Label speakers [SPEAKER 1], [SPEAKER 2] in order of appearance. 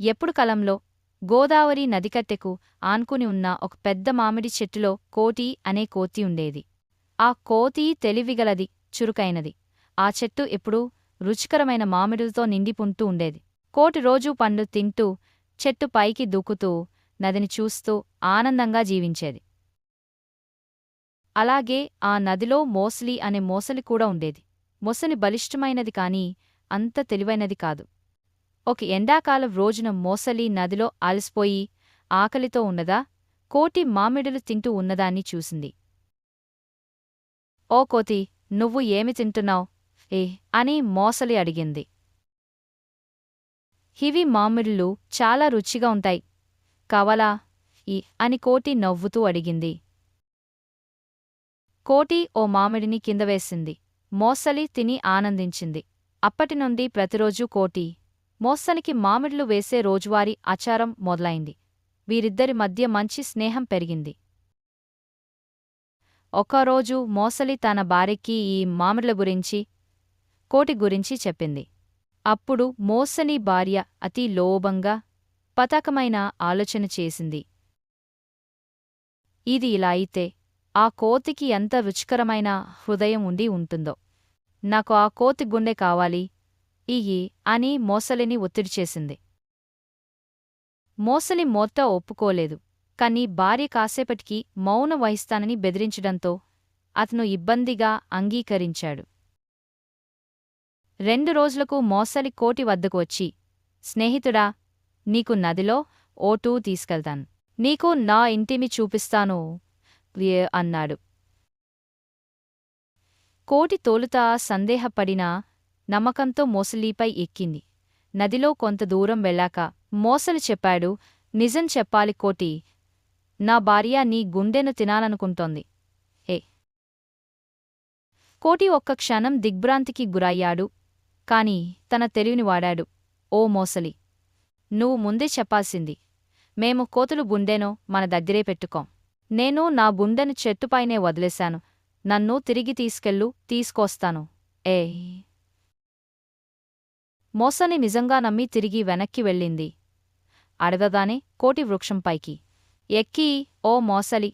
[SPEAKER 1] ఎప్పుడు కలంలో గోదావరి నదికట్టెకు ఆన్కుని ఉన్న ఒక పెద్ద మామిడి చెట్టులో కోటి అనే కోతి ఉండేది. ఆ కోతి తెలివిగలది చురుకైనది. ఆ చెట్టు ఎప్పుడూ రుచికరమైన మామిడితో నిండిపుంటూ ఉండేది. కోటి రోజూ పండు తింటూ చెట్టు పైకి దూకుతూ నదిని చూస్తూ ఆనందంగా జీవించేది. అలాగే ఆ నదిలో మోసలి అనే మోసలి కూడా ఉండేది. మొసలి బలిష్టమైనది కాని అంత తెలివైనది కాదు. ఒక ఎండాకాలం రోజున మోసలి నదిలో అలసిపోయి ఆకలితో ఉన్నదా? కోటి మామిడులు తింటూ ఉన్నదాన్ని చూసింది. ఓ కోతి నువ్వు ఏమి తింటున్నావు? ఏ? అని మోసలి అడిగింది. హివి మామిడులు చాలా రుచిగా ఉంటాయి. కావాలా? ఈ అని కోటి నవ్వుతూ అడిగింది. కోటి ఓ మామిడిని కిందవేసింది మోసలి తిని ఆనందించింది. అప్పటినుండి ప్రతిరోజూ కోటి మోసలికి మామిడ్లు వేసే రోజువారీ ఆచారం మొదలైంది. వీరిద్దరి మధ్య మంచి స్నేహం పెరిగింది. ఒకరోజు మోసలి తన భార్యకి ఈ మామిడ్ల గురించి కోటి గురించి చెప్పింది. అప్పుడు మోసని భార్య అతి లోభంగా పతాకమైన ఆలోచన చేసింది. ఇది ఇలా అయితే ఆ కోతికి ఎంత రుచికరమైన హృదయం ఉండి ఉంటుందో. నాకు ఆ కోతి గుండె కావాలి ఇయ్యి అని మోసలిని ఒత్తిడి చేసింది. మోసలి మోత్త ఒప్పుకోలేదు కాని భార్య కాసేపటికి మౌన వహిస్తానని బెదిరించడంతో అతను ఇబ్బందిగా అంగీకరించాడు. రెండు రోజులకు మోసలి కోటి వద్దకు వచ్చి స్నేహితుడా నీకు నదిలో ఓటూ తీసుకెళ్తాను. నీకు నా ఇంటిమి చూపిస్తాను అన్నాడు. కోటి తోలుతా సందేహపడినా నమ్మకంతో మోసలీపై ఎక్కింది. నదిలో కొంత దూరం వెళ్ళాక మోసలు చెప్పాడు నిజం చెప్పాలి కోటి నా భార్య నీ గుండెను తినాలనుకుంటోంది. ఏ కోటి ఒక్క క్షణం దిగ్భ్రాంతికి గురయ్యాడు కాని తన తెలివిని వాడాడు. ఓ మోసలి నువ్వు ముందే చెప్పాల్సింది మేము కోతులు గుండెనో మన దగ్గరే పెట్టుకోం. నేను నా గుండెను చెట్టుపైనే వదిలేశాను. నన్ను తిరిగి తీసుకెళ్ళు తీసుకొస్తాను. ఏ మోసని నిజంగా నమ్మి తిరిగి వెనక్కి వెళ్ళింది. అడగగానే కోటి వృక్షంపైకి ఎక్కి ఓ మోసలి